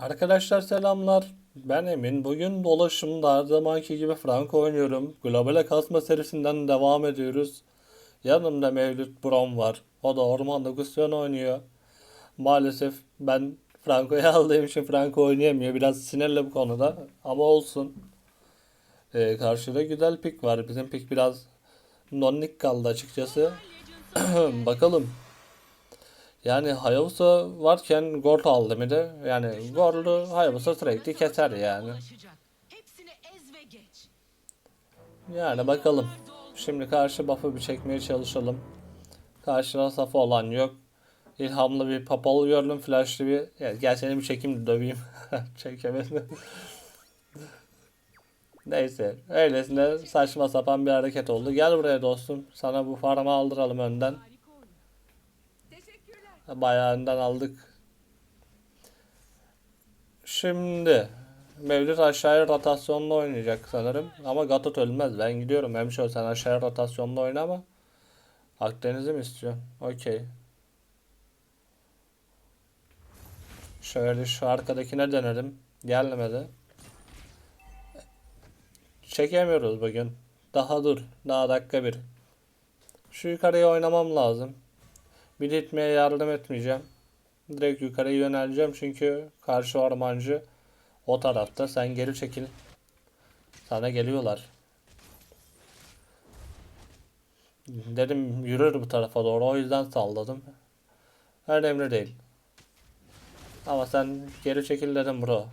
Arkadaşlar selamlar. Ben Emin. Bugün dolaşımda her zamanki gibi Franco oynuyorum. Globale kasma serisinden devam ediyoruz. Yanımda Mevlüt Brom var. O da Ormanda Gusion oynuyor. Maalesef ben Franco'yu aldığım için Franco oynayamıyor. Biraz sinirli bu konuda. Ama olsun. Ee, karşıda güzel pik var. Bizim pik biraz nonnik kaldı açıkçası. Bakalım. Yani Hayabusa varken Gord aldı bir de. Yani Gord'u Hayabusa sürekli keser yani. Yani bakalım. Şimdi karşı buff'ı bir çekmeye çalışalım. Karşıda safı olan yok. İlhamlı bir papalı gördüm. Flashlı bir... Yani gel seni bir çekeyim de döveyim. Çekemedim. Neyse. Öylesine saçma sapan bir hareket oldu. Gel buraya dostum. Sana bu farmı aldıralım önden. Bayağı aldık. Şimdi Mevlüt aşağıya rotasyonla oynayacak sanırım. Ama Gatot ölmez. Ben gidiyorum. Hemşo sen aşağıya rotasyonla oyna ama Akdeniz'i mi istiyorsun? Okey. Şöyle şu arkadakine denedim. Gelmedi. Çekemiyoruz bugün. Daha dur. Daha dakika bir. Şu yukarıya oynamam lazım. Bir itmeye yardım etmeyeceğim. Direkt yukarıya yöneleceğim çünkü karşı ormancı o tarafta. Sen geri çekil. Sana geliyorlar. Dedim yürür bu tarafa doğru. O yüzden salladım. Önemli değil. Ama sen geri çekil dedim bro.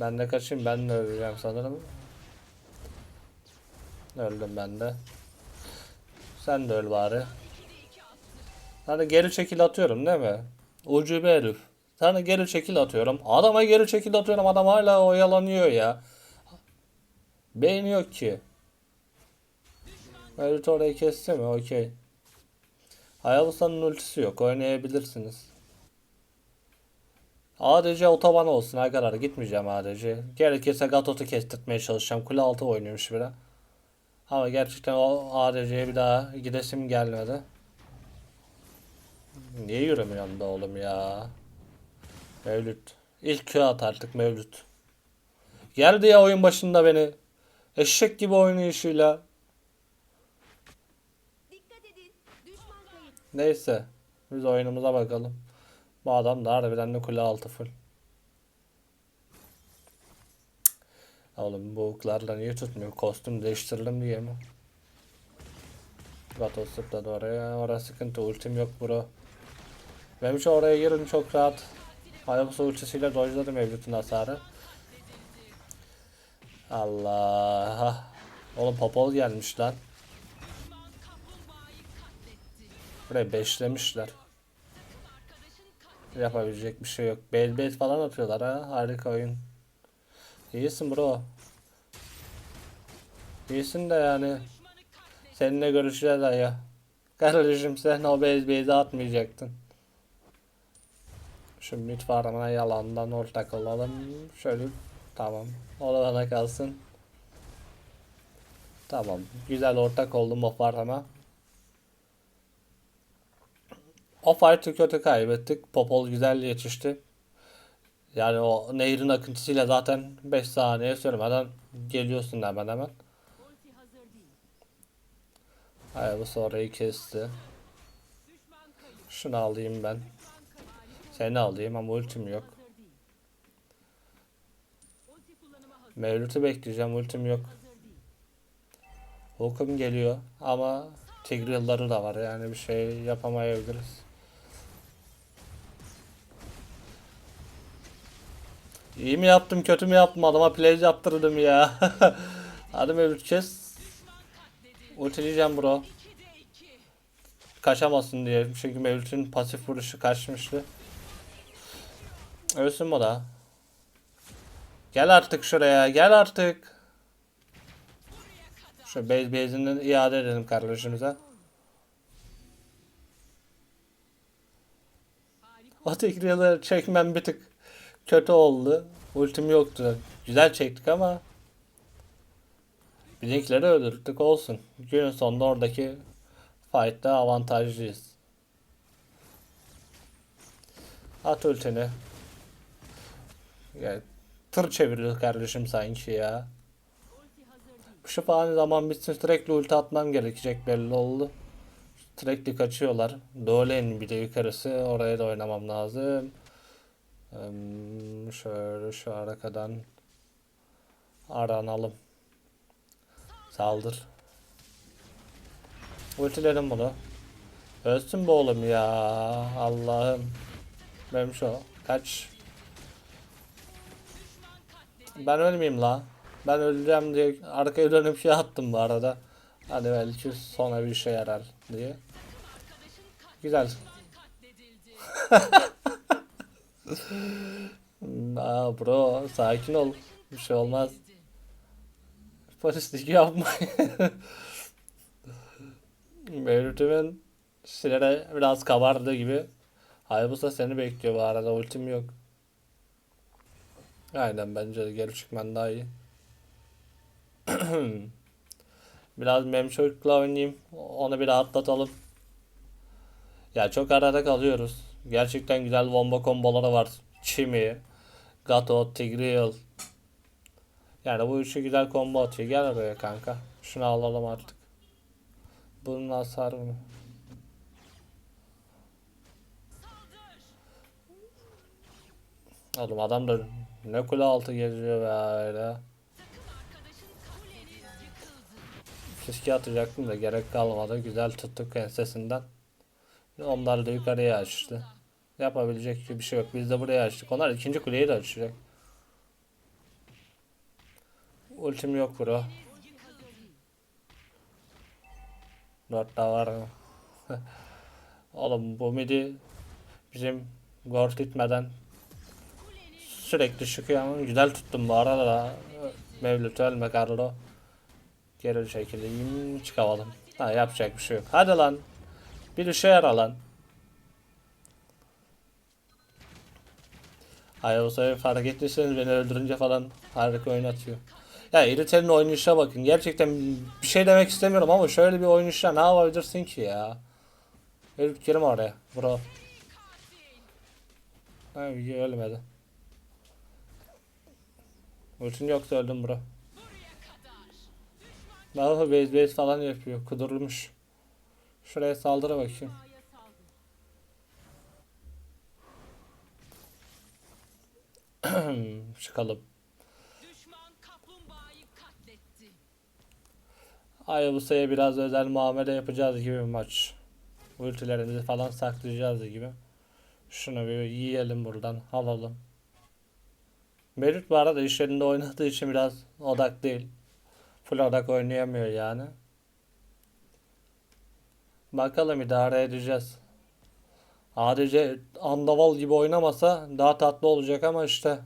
Ben de kaçayım. Ben de öleceğim sanırım. Öldüm ben de. Sen de öl bari. Sana geri çekil atıyorum değil mi? Ucube herif. Sana geri çekil atıyorum. Adama geri çekil atıyorum. Adam hala oyalanıyor ya. Beyni yok ki. Mevlüt orayı kesti mi? Okey. Hayabusa'nın ultisi yok. Oynayabilirsiniz. ADC otoban olsun arkadaşlar. Gitmeyeceğim ADC. Gerekirse Gatot'u kestirtmeye çalışacağım. Kule altı oynuyormuş bile. Ama gerçekten o ADC'ye bir daha gidesim gelmedi. Niye yürümüyorsun da oğlum ya? Mevlüt. İlk Q at artık Mevlüt. Geldi ya oyun başında beni. Eşek gibi oynayışıyla. Neyse. Biz oyunumuza bakalım. Bu adam da harbiden de kule altı full. Oğlum bu hooklarla niye tutmuyor? Kostüm değiştirelim diye mi? Gato zıpladı oraya. Orası sıkıntı. Ultim yok bro. İçin oraya girin çok rahat. Hayabusa ultisiyle dojladım Mevlüt'ün hasarı. Allah. Oğlum popol gelmiş lan. Buraya beşlemişler. Yapabilecek bir şey yok. Bel bel falan atıyorlar ha. Harika oyun. İyisin bro. İyisin de yani. Seninle görüşeceğiz ya. Kardeşim sen o bez bezi atmayacaktın. Şu mid farmına yalandan ortak olalım. Şöyle tamam. O da bana kalsın. Tamam. Güzel ortak oldum o farma. O fight'ı kötü kaybettik. Popol güzel yetişti. Yani o nehrin akıntısıyla zaten 5 saniye sürmeden geliyorsun hemen hemen. Ay bu sonrayı kesti. Şunu alayım ben. Seni alayım ama ultim yok. Mevlüt'ü bekleyeceğim ultim yok. Hook'um geliyor ama Tigreal'ları da var yani bir şey yapamayabiliriz. İyi mi yaptım kötü mü yaptım adama play yaptırdım ya. Hadi Mevlüt kes. Ultileyeceğim bro. 2'de 2. Kaçamazsın diye. Çünkü Mevlüt'ün pasif vuruşu kaçmıştı. Ölsün o da. Gel artık şuraya. Gel artık. Şu base base'ini iade edelim kardeşimize. O tekniği çekmem bir tık kötü oldu. Ultim yoktu. Güzel çektik ama bizimkileri öldürdük olsun. Günün sonunda oradaki fight'ta avantajlıyız. At ultini. Ya, tır çeviriyor kardeşim sanki ya. Şu fani zaman bitsin sürekli ulti atmam gerekecek belli oldu. Sürekli kaçıyorlar. Dole'nin bir de yukarısı. Oraya da oynamam lazım. Şöyle şu arkadan aranalım. Saldır. Ultiledim bunu. Ölsün bu oğlum ya. Allah'ım. Benim şu. Kaç. Ben ölmeyeyim la. Ben öleceğim diye arkaya dönüp şey attım bu arada. Hani belki sonra bir işe yarar diye. Güzel. Aa bro sakin ol. Bir şey olmaz. Polislik yapma. Mevlüt'ümün sinire biraz kabardı gibi. Hayabusa seni bekliyor bu arada ultim yok. Aynen bence de geri çıkman daha iyi. Biraz memşurkla oynayayım. Onu bir rahatlatalım. Ya çok arada kalıyoruz. Gerçekten güzel bomba komboları var. Chimmy, Gato, Tigreal. Yani bu üçü güzel combo atıyor. Gel oraya kanka. Şunu alalım artık. Bunun hasarı mı? Oğlum adam da ne kule altı geziyor be öyle. Keşke atacaktım da gerek kalmadı. Güzel tuttuk ensesinden. Onlar da yukarıya açtı. Yapabilecek bir şey yok. Biz de buraya açtık. Onlar ikinci kuleyi de açacak. Ultim yok bro. Dört var mı? Oğlum bu midi bizim gort itmeden sürekli çıkıyor ama güzel tuttum bu arada da Mevlüt ölme Carlo. Geri çekileyim çıkamadım. Ha yapacak bir şey yok. Hadi lan. Bir işe yara lan. Hayır o sefer fark ettiyseniz beni öldürünce falan harika oynatıyor. Ya İritel'in oynayışa bakın. Gerçekten bir şey demek istemiyorum ama şöyle bir oynayışla ne yapabilirsin ki ya? Herif girme oraya. Bro. Ha ölmedi. Ultin yoksa öldüm bro. Baba base base falan yapıyor. Kudurmuş. Şuraya saldıra bakayım. Çıkalım. Kaplumbağayı katletti. Ayabusa'ya biraz özel muamele yapacağız gibi bir maç. Ultilerimizi falan saklayacağız gibi. Şunu bir yiyelim buradan. Alalım. Merit bu arada iş yerinde oynadığı için biraz odak değil. Full odak oynayamıyor yani. Bakalım idare edeceğiz. ADC andaval gibi oynamasa daha tatlı olacak ama işte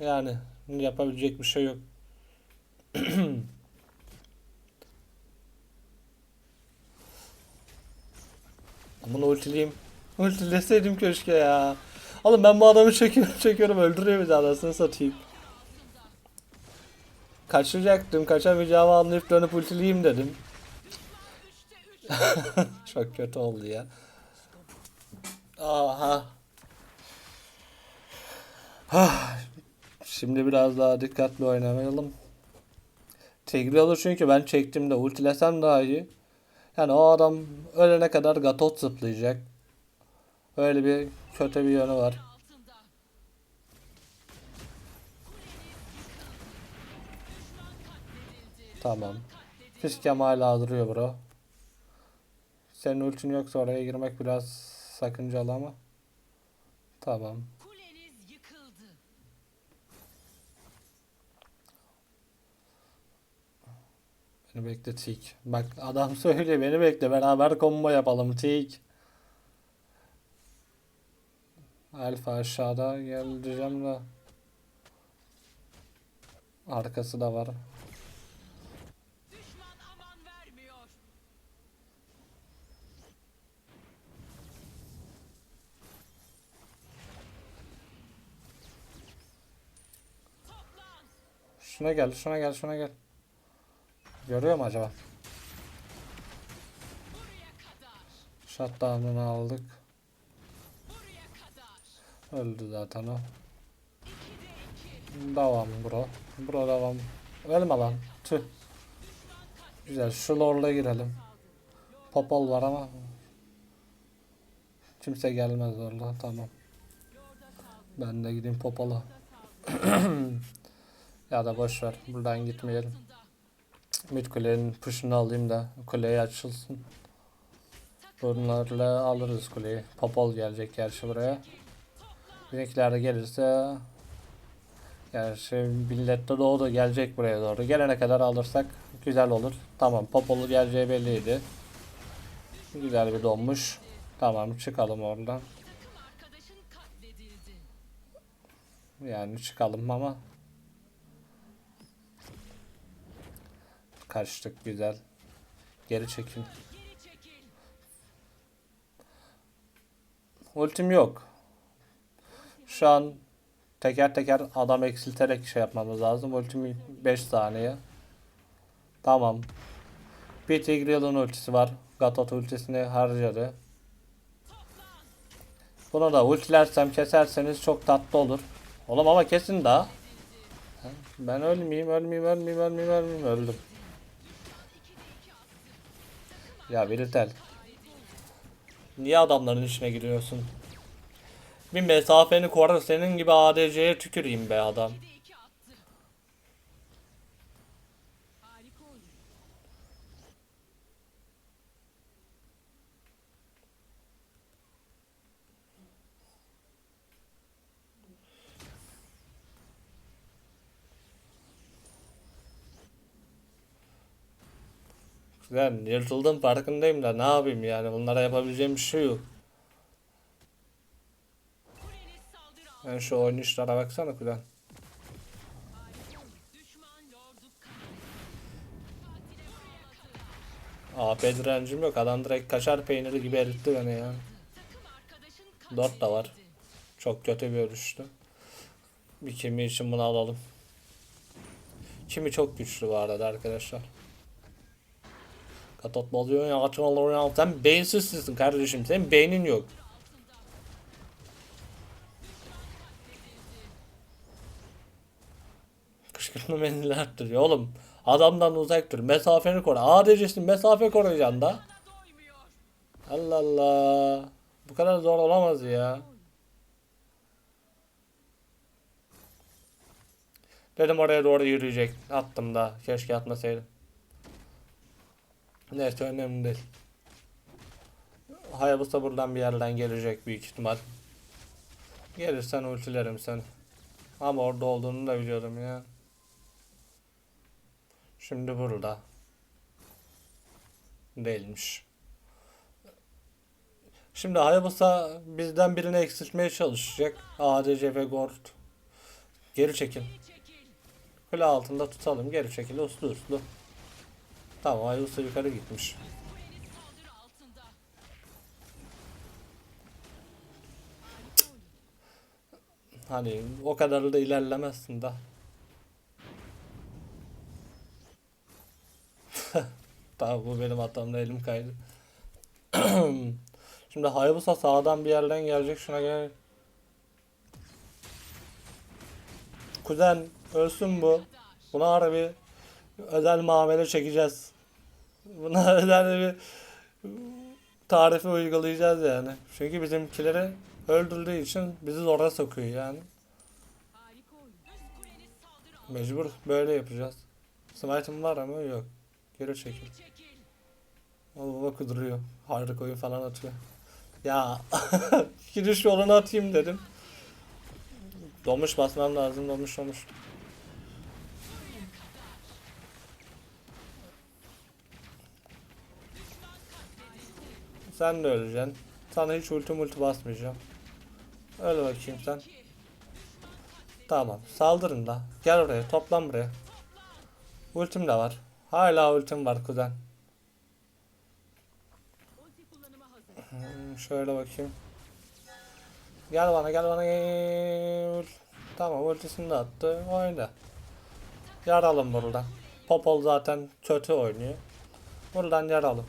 yani yapabilecek bir şey yok. Bunu ultileyeyim. Ultileseydim keşke ya. Oğlum ben bu adamı çekiyorum çekiyorum öldürüyor anasını satayım. Kaçacaktım kaçamayacağımı anlayıp dönüp ultileyeyim dedim. Çok kötü oldu ya. Aha. Ah. Şimdi biraz daha dikkatli oynamayalım. Tigri olur çünkü ben çektiğimde ultilesem daha iyi. Yani o adam ölene kadar gatot zıplayacak. Öyle bir kötü bir yönü var. Tamam. Fiskem hala duruyor bro. Senin ultin yoksa oraya girmek biraz sakıncalı ama. Tamam. Beni bekle Tik. Bak adam söylüyor beni bekle beraber combo yapalım Tik. Alfa aşağıda geleceğim de. Arkası da var. Şuna gel, şuna gel, şuna gel. Görüyor mu acaba? Shutdown'unu aldık. Öldü zaten o. Devam bro. Bro devam. Ölme lan. Tüh. Güzel. Şu lorla girelim. Popol var ama. Kimse gelmez orada. Tamam. Ben de gideyim Popol'a. ya da boş ver. Buradan gitmeyelim. Mid kulenin push'unu alayım da kuleye açılsın. Bunlarla alırız kuleyi. Popol gelecek gerçi buraya. Bizimkiler de gelirse Gerçi millet de doğdu gelecek buraya doğru. Gelene kadar alırsak güzel olur. Tamam Popol'u geleceği belliydi. Güzel bir donmuş. Tamam çıkalım oradan. Yani çıkalım ama kaçtık güzel. Geri çekin. Ultim yok. Şu an teker teker adam eksilterek şey yapmamız lazım. Ultim 5 saniye. Tamam. Bir Tigreal'ın ultisi var. Gatot ultisini harcadı. Bunu da ultilersem keserseniz çok tatlı olur. Oğlum ama kesin daha. Ben ölmeyeyim, ölmeyeyim, ölmeyeyim, ölmeyeyim, ölmeyeyim. Öldüm. Ya Biritel. Niye adamların içine giriyorsun? Bir mesafeni koru senin gibi ADC'ye tüküreyim be adam. Ben yırtıldım farkındayım da ne yapayım yani bunlara yapabileceğim bir şey yok. Ben şu oynayışlara baksana fırladı. AP direncim yok adam direkt kaşar peyniri gibi eritti beni ya. Dört da var. Çok kötü bir ölüştü. Bir kimi için bunu alalım. Kimi çok güçlü bu arada arkadaşlar. Katot bozuyor ya açmalar ya. Sen beyinsizsin kardeşim. Senin beynin yok. Kışkırtma mendili arttırıyor oğlum. Adamdan uzak dur. Mesafeni koru. ADC'sin mesafe koruyacaksın da. Allah Allah. Bu kadar zor olamaz ya. Dedim oraya doğru yürüyecek. Attım da. Keşke atmasaydım. Neyse önemli değil. Hayabusa buradan bir yerden gelecek büyük ihtimal. Gelirsen ultilerim seni. Ama orada olduğunu da biliyorum ya. Şimdi burada. Değilmiş. Şimdi Hayabusa bizden birini eksiltmeye çalışacak. ADC ve Gord. Geri çekil. Kule altında tutalım. Geri çekil. Uslu uslu. Tamam Hayabusa yukarı gitmiş. Hani o kadar da ilerlemezsin da. Tamam bu benim hatamda elim kaydı. Şimdi Hayabusa sağdan bir yerden gelecek. Şuna gel. Kuzen ölsün bu. Buna harbi özel muamele çekeceğiz. Buna özel bir tarifi uygulayacağız yani. Çünkü bizimkileri öldürdüğü için bizi zora sokuyor yani. Mecbur böyle yapacağız. Smite'ım var ama yok. Geri çekil. Baba kuduruyor. Harika oyun falan atıyor. Ya giriş yolunu atayım dedim. Domuş basmam lazım. Domuş domuş. Sen de öleceksin. Sana hiç ulti multi basmayacağım. Öyle bakayım sen. Tamam. Saldırın da. Gel oraya. Toplan buraya. Ultim de var. Hala ultim var kuzen. Hmm, şöyle bakayım. Gel bana gel bana gel. Tamam ultisini de attı. Oyna. Yaralım buradan. Popol zaten kötü oynuyor. Buradan yaralım.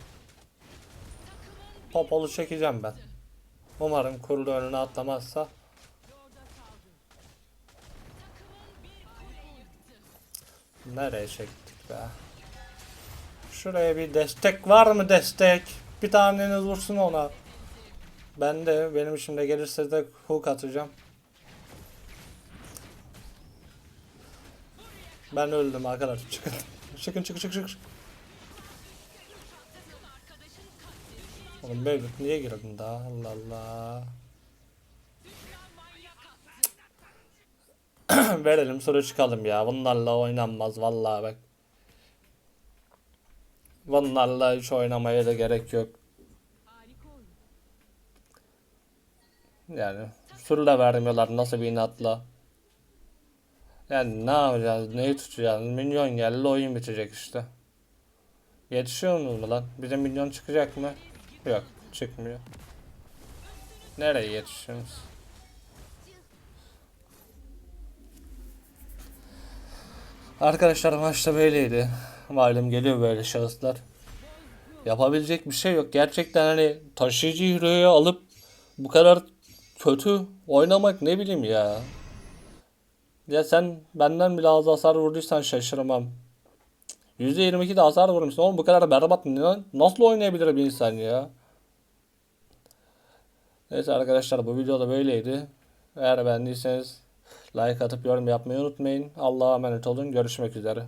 Popol'u çekeceğim ben. Umarım kurulu önüne atlamazsa. Nereye çektik be? Şuraya bir destek var mı destek? Bir taneniz vursun ona. Ben de benim işimde gelirse de hook atacağım. Ben öldüm arkadaşlar çıkın. Çıkın çıkın çıkın çıkın. Oğlum Mevlüt niye girdin daha? Allah Allah. Verelim sonra çıkalım ya. Bunlarla oynanmaz vallahi bak. Bunlarla hiç oynamaya da gerek yok. Yani sür de vermiyorlar nasıl bir inatla. Yani ne yapacağız, neyi tutacağız? Minyon geldi oyun bitecek işte. Yetişiyor mu lan? Bize minyon çıkacak mı? Yok, çıkmıyor. Nereye yetişiyoruz? Arkadaşlar maçta böyleydi. Malum geliyor böyle şahıslar. Yapabilecek bir şey yok. Gerçekten hani taşıyıcı hero'yu alıp bu kadar kötü oynamak ne bileyim ya. Ya sen benden bile az hasar vurduysan şaşırmam. %22 de hasar vurmuşsun. Oğlum bu kadar berbat nasıl oynayabilir bir insan ya? Neyse arkadaşlar bu video da böyleydi. Eğer beğendiyseniz like atıp yorum yapmayı unutmayın. Allah'a emanet olun. Görüşmek üzere.